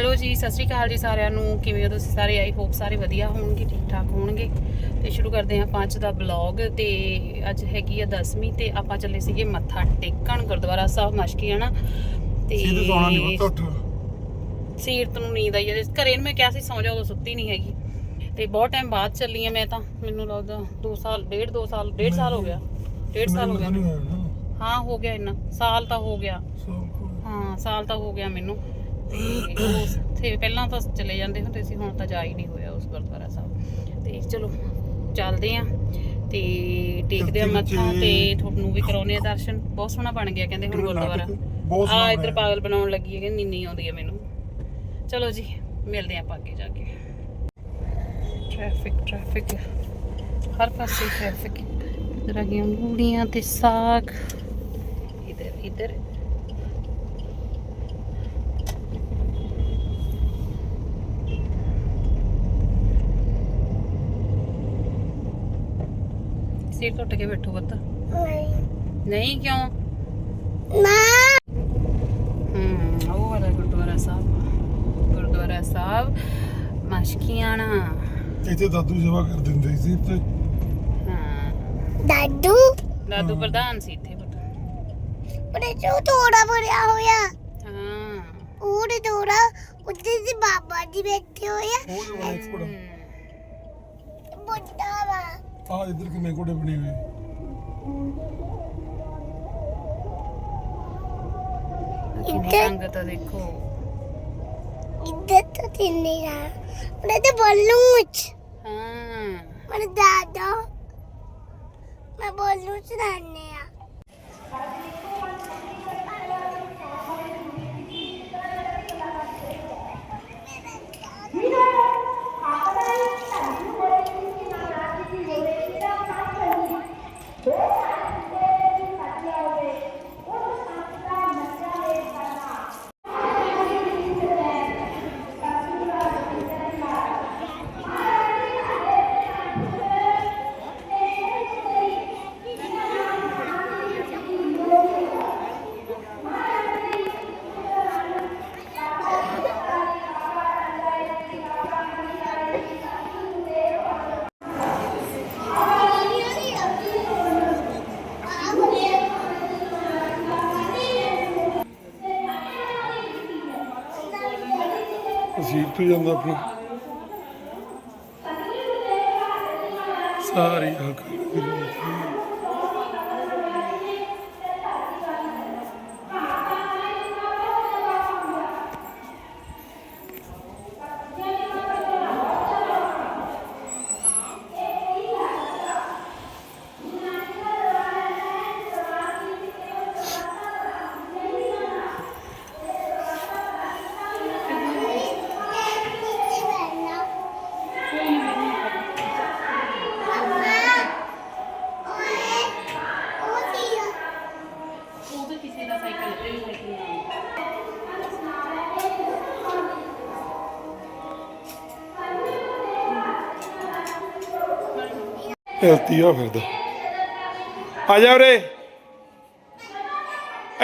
Hello ਜੀ ਸਤਿ ਸ਼੍ਰੀ ਅਕਾਲ ਜੀ ਸਾਰਿਆਂ ਨੂੰ। ਕਿਵੇਂ ਹੋ ਤੁਸੀਂ ਸਾਰੇ? ਆਈ ਹੋਪ ਸਾਰੇ ਵਧੀਆ ਹੋਣਗੇ ਠੀਕ ਠਾਕ ਹੋਣਗੇ। ਤੇ ਸ਼ੁਰੂ ਕਰਦੇ ਹਾਂ ਪੰਜ ਦਾ ਬਲੌਗ ਤੇ ਅੱਜ ਹੈਗੀ ਆ 10ਵੀਂ ਤੇ ਆਪਾਂ ਚੱਲੇ ਸੀਗੇ ਮੱਥਾ ਟੇਕਣ ਗੁਰਦੁਆਰਾ ਸਾਹਿਬ ਮਸ਼ਕੀਆਣਾ ਤੇ ਸੀਧੇ ਸੌਣਾ ਨਹੀਂ ਉੱਠ ਸੀਰਤ ਨੂੰ ਨੀਂਦ ਆਈ ਹੈ ਘਰੇ ਨੂੰ ਮੈਂ ਕਿਹਾ ਸੀ ਸੌਂ ਜਾ ਉਦੋਂ ਸੁੱਤੀ ਨਹੀਂ ਹੈਗੀ। ਤੇ ਬਹੁਤ ਟਾਈਮ ਬਾਅਦ ਚੱਲੀ ਆ ਮੈਂ ਤਾਂ। ਮੈਨੂੰ ਲੱਗਦਾ 2 ਸਾਲ ਡੇਢ 2 ਸਾਲ ਡੇਢ ਸਾਲ ਹੋ ਗਿਆ। ਡੇਢ ਸਾਲ ਹੋ ਗਿਆ ਹਾਂ ਹੋ ਗਿਆ ਇੰਨਾ। ਸਾਲ ਤਾਂ ਹੋ ਗਿਆ। ਹਾਂ ਸਾਲ ਤਾਂ ਹੋ ਗਿਆ ਮੈਨੂੰ। ਤੇ ਪਹਿਲਾਂ ਤਾਂ ਚਲੇ ਜਾਂਦੇ ਹੁੰਦੇ ਸੀ ਹੁਣ ਤਾਂ ਜਾ ਹੀ ਨਹੀਂ ਹੋਇਆ ਉਸ ਗੁਰਦੁਆਰਾ ਸਾਹਿਬ। ਤੇ ਚਲੋ ਚੱਲਦੇ ਆ ਤੇ ਟੇਕਦੇ ਆ ਮੱਥਾ ਤੇ ਤੁਹਾਨੂੰ ਵੀ ਕਰਾਉਨੇ ਆ ਦਰਸ਼ਨ। ਬਹੁਤ ਸੋਹਣਾ ਬਣ ਗਿਆ ਕਹਿੰਦੇ ਹੁਣ ਗੁਰਦੁਆਰਾ। ਆ ਇੱਧਰ। ਪਾਗਲ ਬਣਾਉਣ ਲੱਗੀ ਹੈ ਕਿ ਨੀਨੀ ਆਉਂਦੀ ਹੈ ਮੈਨੂੰ। ਚਲੋ ਜੀ ਮਿਲਦੇ ਆ ਆਪਾਂ ਅੱਗੇ ਜਾ ਕੇ। ਟ੍ਰੈਫਿਕ ਟ੍ਰੈਫਿਕ ਹਰ ਪਾਸੇ ਟ੍ਰੈਫਿਕ ਇਧਰ ਆ ਗਈਆਂ ਮੂਲੀਆਂ ਤੇ ਸਾਗ। ਇਧਰ ਇਧਰ। ਸਿਰ ਟੁੱਟ ਕੇ ਬੈਠੋ ਬੱਤਾ ਨਹੀਂ ਕਿਉਂ? ਹਮ ਉਹ ਵਾਲਾ ਗੁਰਦੁਆਰਾ ਸਾਹਿਬ। ਗੁਰਦੁਆਰਾ ਸਾਹਿਬ ਮਸ਼ਕੀਆਣਾ। ਇੱਥੇ ਦਾਦੂ ਸੇਵਾ ਕਰ ਦਿੰਦੇ ਸੀ ਤੇ ਹਾਂ। ਦਾਦੂ? ਦਾਦੂ ਪ੍ਰਧਾਨ ਸੀ ਇੱਥੇ ਪਤਾ। ਉਹਨੇ ਜੋ ਥੋੜਾ ਭਰਿਆ ਹੋਇਆ। ਹਾਂ। ਉਹਦੇ ਥੋੜਾ ਉੱਤੇ ਦੀ ਬਾਬਾ ਜੀ ਬੈਠੇ ਹੋਇਆ ਉਹ ਜੋ ਇੱਕ ਕੋੜਾ ਬੁੱਢਾ ਵਾ। ਆ ਇੱਧਰ ਕਿੰਨੇ ਕੋੜੇ ਬਣੇ ਹੋਏ ਸੰਗਤ ਦੇਖੋ। ਇੱਧਰ ਤਾਂ ਤਿੰਨੇ ਆ। ਉਹਨੇ ਤੇ ਬੋਲੂ ਚ। ਹਾਂ। ਮੇਰੇ ਦਾਦਾ ਮੈਂ ਬੋਲੂ ਚ ਨਾਨੇ ਆ। ਅਸੀਂ ਤੋਂ ਜਾਂਦਾ ਆਪਣਾ। ਸਾਰੀ ਅੱਖ ਹਲਤੀ ਆ ਫਿਰਦਾ ਆ ਜਾ ਉਰੇ।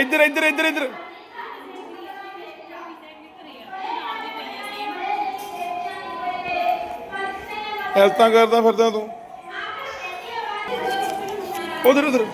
ਇੱਧਰ ਇੱਧਰ ਇੱਧਰ ਇੱਧਰ। ਹਲਤਾਂ ਕਰਦਾ ਫਿਰਦਾ ਤੂੰ। ਉਧਰ ਉਧਰ।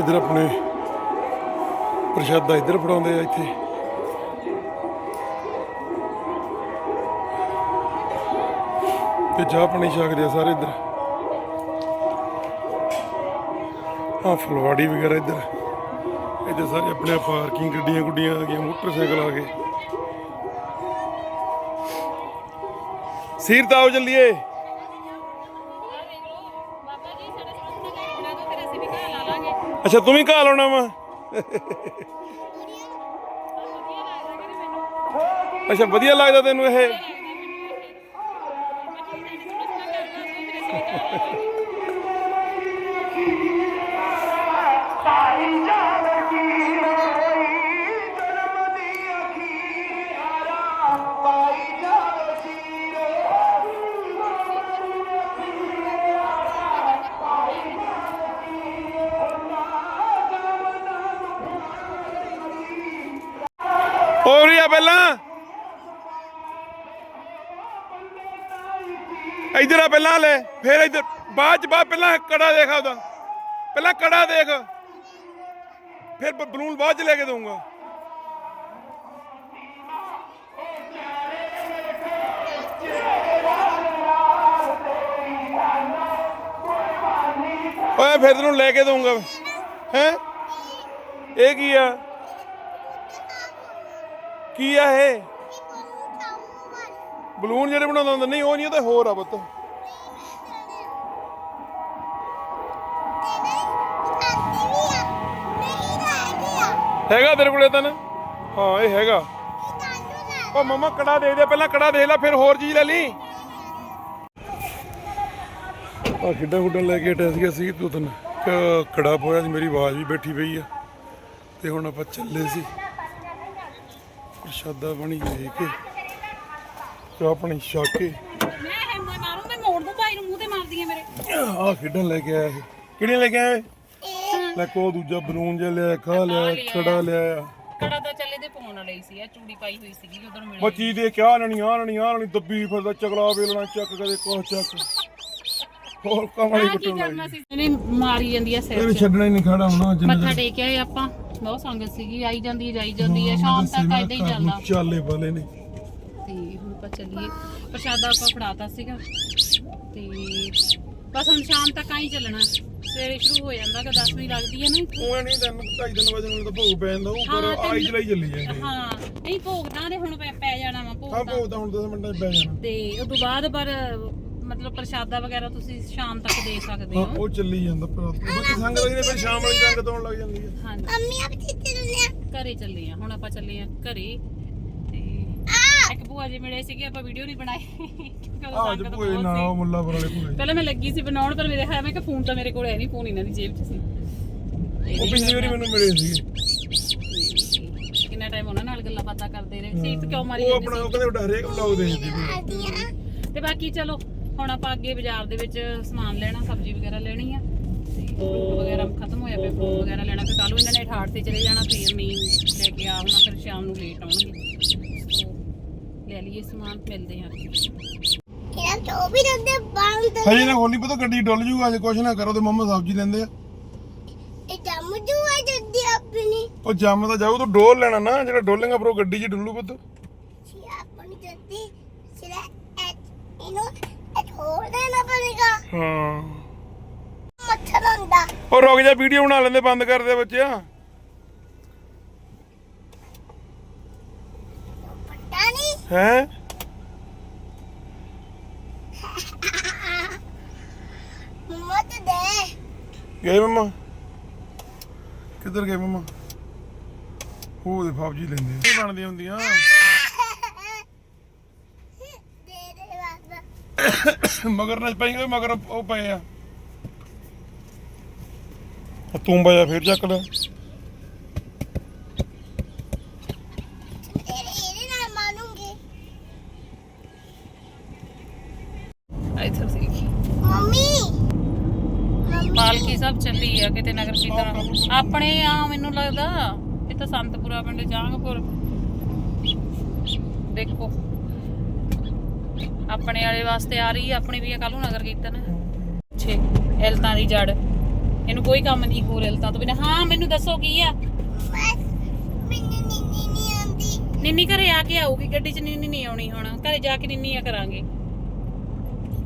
ਇੱਧਰ ਆਪਣੇ ਪ੍ਰਸ਼ਾਦਾ ਇੱਧਰ ਫੜਾਉਂਦੇ ਆ ਇੱਥੇ? ਤੇ ਚਾਹ ਪਾਣੀ ਛਕਦੇ ਆ ਸਾਰੇ ਇੱਧਰ। ਆ ਫਲਵਾੜੀ ਵਗੈਰਾ ਇੱਧਰ। ਇੱਧਰ ਸਾਰੇ ਆਪਣੇ ਪਾਰਕਿੰਗ ਗੱਡੀਆਂ ਗੁੱਡੀਆਂ ਆ ਗਈਆਂ, ਮੋਟਰਸਾਈਕਲ ਆ ਗਏ। ਸੀਰਤ ਆਓ ਚੱਲੀਏ ਅੱਛਾ ਤੂੰ ਵੀ ਘਾ ਲਾਉਣਾ ਵਾ? ਅੱਛਾ ਵਧੀਆ ਲੱਗਦਾ ਤੈਨੂੰ ਇਹ? ਹੋ ਰਹੀ ਆ ਪਹਿਲਾਂ। ਇੱਧਰ ਆ ਪਹਿਲਾਂ ਲੈ ਫਿਰ ਇੱਧਰ, ਬਾਅਦ ਚ, ਬਾਅਦ ਪਹਿਲਾਂ ਕੜਾ ਦੇਖ ਉਹਦਾ ਪਹਿਲਾਂ ਕੜਾ ਦੇਖ। ਫਿਰ ਬਲੂਨ ਬਾਅਦ ਚ ਲੈ ਕੇ ਦਊਂਗਾ। ਓਏ, ਫਿਰ ਤੈਨੂੰ ਲੈ ਕੇ ਦਊਂਗਾ। ਹੈ? ਇਹ ਕੀ ਆ? ਕੀ ਆ ਇਹ? ਬਲੂਨ ਜਿਹੜੇ ਬਣਾਉਂਦਾ ਹੁੰਦਾ ਨਹੀਂ ਉਹ ਨਹੀਂ ਉਹ ਤਾਂ ਹੋਰ ਆ ਪੁੱਤ। ਹੈਗਾ ਤੇਰੇ ਕੋਲੇ ਤਾਂ? ਹਾਂ ਇਹ ਹੈਗਾ। ਉਹ ਮਮਾ ਕੜਾ ਦੇ ਦੇ ਪਹਿਲਾਂ ਕੜਾ ਦੇਖ ਲੈ ਫਿਰ ਹੋਰ ਚੀਜ਼ ਲੈ ਲਈ। ਆ ਖਿੱਡਾਂ ਖੁੱਡਾਂ ਲੈ ਕੇ ਹਟਿਆ ਸੀਗਾ ਸੀ ਤੂੰ ਤਨ ਕੜਾ ਪੋਇਆ ਸੀ ਮੇਰੀ ਆਵਾਜ਼ ਵੀ ਬੈਠੀ ਪਈ ਆ। ਤੇ ਹੁਣ ਆਪਾਂ ਚੱਲੇ ਸੀ। ਪ੍ਰਸ਼ਾਦਾ ਬਣੀ ਦੇ ਕੇ ਚਾਹ ਪਾਣੀ ਛਕ ਕੇ ਮੈਂ ਹੈਮਾ ਮਾਰੂ ਮੈਂ ਮੋੜ ਦੂੰ ਭਾਈ ਨੂੰ ਮੂੰਹ ਤੇ ਮਾਰਦੀ ਆ ਮੇਰੇ। ਆਹ ਖੇਡਣ ਲੈ ਕੇ ਆਇਆ ਇਹ। ਕਿਹੜੀਆਂ ਲੈ ਕੇ ਆਇਆ? ਲੈ ਕੋ ਦੂਜਾ ਬਲੂਨ ਜਿਹਾ ਲਿਆ ਖਾ ਲਿਆ ਕੜਾ ਲਿਆ। ਕੜਾ ਤਾਂ ਚੱਲੇ ਦੇ ਪਾਉਣ ਵਾਲੀ ਸੀ ਆ ਚੂੜੀ ਪਾਈ ਹੋਈ ਸੀਗੀ ਉਧਰ ਮਿਲੀ ਬੱਚੀ ਦੇ ਕਿਆ ਲੈਣੀ ਆ ਲੈਣੀ ਆ ਲੈਣੀ ਦੱਬੀ ਫਿਰਦਾ ਚਗਲਾ ਵੇਲਣਾ ਚੱਕ ਕਦੇ ਕੋਹ ਚੱਕ। ਹੋਰ ਕਮਾਲੀ ਕੀ ਕੁੱਟਣ ਲੱਗੀ। ਸੀ? ਇਹਨੇ ਮਾਰੀ ਜਾਂਦੀ ਆ ਸਿਰ 'ਚ। ਛੱਡਣਾ ਹੀ ਨਹੀਂ ਖੜਾ ਹੋਣਾ ਜਿੰਨਾ ਮੱਥਾ ਟੇਕਿਆ ਆਪਾਂ। ਬਹੁਤ ਸੰਗਤ ਸੀਗੀ ਆਈ ਜਾਂਦੀ ਹੈ ਜਾਈ ਜਾਂਦੀ ਹੈ ਸ਼ਾਮ ਤੱਕ ਏਦਾਂ ਹੀ ਚੱਲਦਾ ਚਾਲੇ ਵਾਲੇ ਨੇ। ਤੇ ਹੁਣ ਆਪਾਂ ਚੱਲੀਏ। ਪ੍ਰਸ਼ਾਦਾ ਆਪਾਂ ਫੜਾਤਾ ਸੀਗਾ। ਤੇ ਬਸ ਹੁਣ ਸ਼ਾਮ ਤੱਕ ਆਈ ਚੱਲਣਾ। ਸਵੇਰੇ ਸ਼ੁਰੂ ਹੋ ਜਾਂਦਾ ਕਿ 10 ਵਜੇ ਲੱਗਦੀ ਹੈ ਨਾ ਉਹ ਨਹੀਂ ਦਿਨ ਢਾਈ ਦਿਨ ਵਜੇ ਨੂੰ ਤਾਂ ਭੋਗ ਪੈ ਜਾਂਦਾ ਉਹ ਹਾਂ, ਪਰ ਆਈ ਚਲਾਈ ਚੱਲੀ ਜਾਂਦੀ ਹਾਂ। ਨਹੀਂ ਭੋਗਦਾ ਦੇ ਹੁਣ ਪੈ ਪੈ ਜਾਣਾ ਵਾ ਹਾਂ ਭੋਗ ਤਾਂ ਹੁਣ 10 ਮਿੰਟਾਂ 'ਚ ਪੈ ਜਾਣਾ। ਤੇ ਉਦੋਂ ਬਾਅਦ ਪਰ ਮਤਲਬ ਪ੍ਰਸ਼ਾਦਾ ਵਗੈਰਾ ਤੁਸੀਂ ਸ਼ਾਮ ਤੱਕ ਦੇ ਸਕਦੇ ਹਾਂ ਹੋ। ਉਹ ਚੱਲੀ ਜਾਂਦਾ ਪਰ ਬਾਕੀ ਸੰਗਤ ਦੀ ਨੇ ਫਿਰ ਸ਼ਾਮ ਵਾਲੀ ਸੰਗਤ ਆਉਣ ਲੱਗ ਜਾਂਦੀ ਹੈ। ਹਾਂਜੀ। ਮੰਮੀ ਆਪ ਚਿੱਤੇ ਦੁਨੀਆ ਘਰੇ ਚੱਲੇ ਆ। ਹੁਣ ਆਪਾਂ ਚੱਲੇ ਆ ਘਰੇ। ਤੇ ਇੱਕ ਭੂਆ ਜੀ ਮਿਲੇ ਸੀਗੇ ਆਪਾਂ ਵੀਡੀਓ ਨਹੀਂ ਬਣਾਈ। ਕਿਉਂਕਿ ਉਦੋਂ ਆਹ ਸੰਗਤ ਅੱਜ ਭੂਏ ਬਹੁਤ ਨਾ ਸੀ। ਉਹ ਮੁੱਲਾਪੁਰ ਵਾਲੇ ਭੂਏ ਪਹਿਲਾਂ ਮੈਂ ਲੱਗੀ ਸੀ ਬਣਾਉਣ ਪਰ ਮੇਰੇ ਹੈ ਮੈਂ ਕਿ ਫੋਨ ਤਾਂ ਮੇਰੇ ਕੋਲ ਹੈ ਨਹੀਂ ਫੋਨ ਇਹਨਾਂ ਦੀ ਜੇਬ 'ਚ ਸੀ। ਉਹ ਪਿਛਲੀ ਵਾਰੀ ਮੈਨੂੰ ਮਿਲੇ ਤੇ ਕਿੰਨਾ ਟਾਈਮ ਉਹਨਾਂ ਨਾਲ ਗੱਲਾਂ ਬਾਤਾਂ ਕਰਦੇ ਰਹੇ। ਸੀਟ ਕਿਉਂ ਮਾਰੀ ਉਹ ਜਾਂਦੇ ਆਪਣਾ ਉਹ ਕਹਿੰਦੇ ਹਰੇਕ ਵਲੌਗ ਦੇਖਦੀ ਸੀ ਸੀ ਤੇ ਬਾਕੀ ਚਲੋ ਹੁਣ ਆਪਾਂ ਅੱਗੇ ਬਾਜ਼ਾਰ ਦੇ ਵਿੱਚ ਸਮਾਨ ਲੈਣਾ ਸਬਜ਼ੀ ਵਗੈਰਾ ਲੈਣੀ ਆ। ਤੇ ਫਰੂਟ ਵਗੈਰਾ ਖਤਮ ਹੋਇਆ ਪਿਆ ਫਰੂਟ ਵਗੈਰਾ ਲੈਣਾ ਫਿਰ ਕੱਲ ਨੂੰ ਇਹਨਾਂ ਨੇ ਠਾੜ ਤੇ ਚਲੇ ਜਾਣਾ ਫੇਰ ਨਹੀਂ ਲੈ ਕੇ ਆ ਹੋਣਾ ਫਿਰ ਸ਼ਾਮ ਨੂੰ ਲੇਟ ਆਉਣਗੇ। ਲੈ ਲਈਏ ਸਮਾਨ ਮਿਲਦੇ ਆ ਇਹਨਾਂ ਤੋਂ ਵੀ ਦੰਦੇ ਬੰਦ ਹਜੇ ਨਾ ਹੋਲੀ ਪਤਾ ਗੱਡੀ ਡੁੱਲ ਜੂਗਾ ਅਜੇ ਕੁਛ ਨਾ ਕਰੋ ਤੇ ਮੰਮਾ ਸਬਜ਼ੀ ਲੈਂਦੇ ਆ। ਇਹ ਜੰਮ ਜੂਆ ਜੱਦੀ ਆਪਣੀ। ਉਹ ਜੰਮ ਤਾਂ ਜਾਊ ਤੂੰ ਡੋਲ ਲੈਣਾ ਨਾ ਜਿਹੜਾ ਡੋਲੇਗਾ ਪਰ ਉਹ ਗੱਡੀ 'ਚ ਡੁੱਲੂ ਪੁੱਤ ਸੀ ਆਪਣੀ ਜੱਦੀ ਸਿਰੇ ਇਹਨੂੰ ਇਹ ਹੋਰ ਦੇਣਾ ਪੜੇਗਾ ਹਾਂ। ਮੱਛਰ ਹੁੰਦਾ ਉਹ ਰੁਕ ਜਾ ਵੀਡੀਓ ਬਣਾ ਲੈਂਦੇ ਬੰਦ ਕਰ ਦੇ ਬੱਚਿਆ। ਪਤਾ ਨਹੀਂ। ਹੈ? ਮਤ ਦੇ। ਗਏ ਮੰਮਾ। ਕਿੱਧਰ ਗਏ ਮੰਮਾ? ਉਹ ਦੇ ਫੌਜੀ ਲੈਂਦੇ ਬਣਦੀਆਂ ਹੁੰਦੀਆਂ ਦੇ ਦੇ ਬਾਬਾ ਮਗਰ ਨਾ ਪਈ ਓਏ ਮਗਰ ਉਹ ਪਏ ਆ। ਆ ਤੂੰ ਬਾਇਆ ਫੇਰ ਚੱਕ ਲੈ। ਇੱਧਰ ਮੰਮੀ। ਪਾਲਕੀ ਸਭ ਚੱਲੀ ਆ ਕਿਤੇ ਨਗਰ ਕੀਰਤਨ। ਆਪਣੇ ਆ ਮੈਨੂੰ ਲੱਗਦਾ ਇਹ ਤਾਂ ਸੰਤਪੁਰਾ ਪਿੰਡ ਜਾਂਗਪੁਰ। ਦੇਖੋ। ਆਪਣੇ ਵਾਲੇ ਵਾਸਤੇ ਆ ਰਹੀ ਆ ਆਪਣੀ ਵੀ ਕੱਲ ਨੂੰ ਨਗਰ ਕੀਰਤਨ। ਛੇ ਇਲਤਾਂ ਦੀ ਜੜ। ਇਹਨੂੰ ਕੋਈ ਕੰਮ ਨਹੀਂ ਹੋਰ ਇਲਤਾਂ ਤੋਂ ਬਿਨਾ। ਹਾਂ ਮੈਨੂੰ ਦੱਸੋ ਕੀ ਆ? ਮੈਂ ਮੈਨੂੰ ਨੀਂਦ ਨਹੀਂ ਆਉਂਦੀ ਨਿੰਨੀ ਘਰੇ ਆ ਕੇ ਆਊਗੀ ਗੱਡੀ 'ਚ ਨਿੰਨੀ ਨਹੀਂ ਆਉਣੀ ਹੁਣ। ਘਰੇ ਜਾ ਕੇ ਨਿੰਨੀ ਆ ਕਰਾਂਗੇ।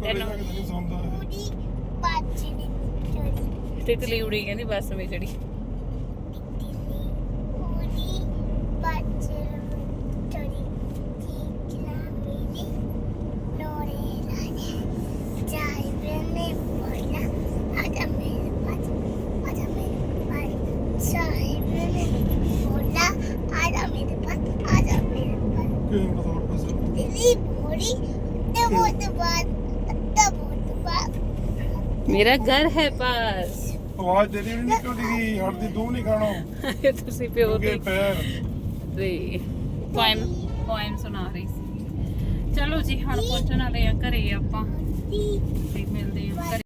ਤੈਨੂੰ ਪੂਰੀ ਬਾਜੀ ਦੀ ਚੋਰੀ। ਤਿਤਲੀ ਉੜੀ ਕਹਿੰਦੀ ਬੱਸ ਵਿੱਚ ਚੜੀ ਪੂਰੀ ਬਾਜੀ ਚੋਰੀ ਠੀਕਲਾ ਮੇਰੀ ਲੋਰੇ ਲਾਨੇ ਜਾਈ ਬਨੇ ਬੋਲਾ ਆਜਾ ਮੇਰੇ ਪਾਸ ਆਜਾ ਮੇਰੇ ਪਾਸ ਜਾਈ ਬਨੇ ਬੋਲਾ ਆਜਾ ਮੇਰੇ ਪਾਸ ਆਜਾ ਮੇਰੇ ਪਾਸ ਦਿੱਲੀ ਪੂਰੀ ਤੇ ਬਹੁਤ ਬਾਤ ਤੇ ਬਹੁਤ ਬਾਤ ਮੇਰਾ ਘਰ ਹੈ ਪਾਸ। ਆਵਾਜ਼ ਤੇਰੀ ਵੀ ਨਹੀਂ ਨਿਕਲਦੀ ਹੜਦੀ ਤੂੰ ਨਹੀਂ ਖਾਣਾ। ਤੁਸੀਂ ਪਿਓ ਅੱਗੇ ਦੀ ਪੈਰ। ਤੇ ਪੋਇਮ ਪੋਇਮ ਸੁਣਾ ਰਹੀ ਸੀ। ਚਲੋ ਜੀ ਹੁਣ ਪਹੁੰਚਣ ਵਾਲੇ ਆ ਘਰੇ ਆਪਾਂ। ਤੇ ਮਿਲਦੇ ਆ ਘਰੇ।